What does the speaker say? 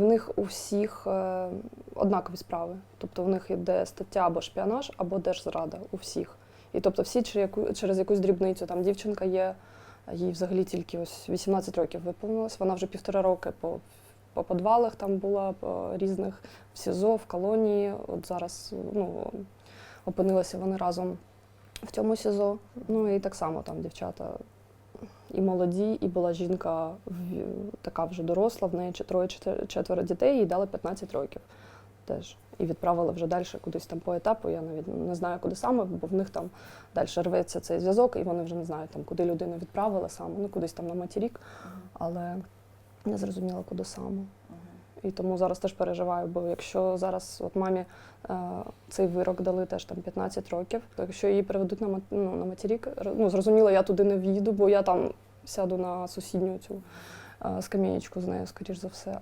В них у всіх е, однакові справи. Тобто в них йде стаття або шпіонаж, або держзрада у всіх. І тобто всі через, яку, через якусь дрібницю. Там дівчинка є, їй взагалі тільки ось 18 років виповнилось. Вона вже півтора роки по, по подвалах там була, по різних в СІЗО, в колонії. От зараз ну, опинилися вони разом в цьому СІЗО. Ну і так само там дівчата і молоді, і була жінка така вже доросла, в неї троє четверо дітей, їй дали 15 років теж. І відправили вже далі кудись там по етапу. Я навіть не знаю, куди саме, бо в них там далі рветься цей зв'язок, і вони вже не знають, там, куди людину відправили саме, ну кудись там на матірік, але не зрозуміла, куди саме. І тому зараз теж переживаю, бо якщо зараз от мамі е, цей вирок дали теж там 15 років, то якщо її переведуть на, ну, на матірік, ну зрозуміло, я туди не в'їду, бо я там сяду на сусідню цю е, скам'янечку з нею, скоріш за все.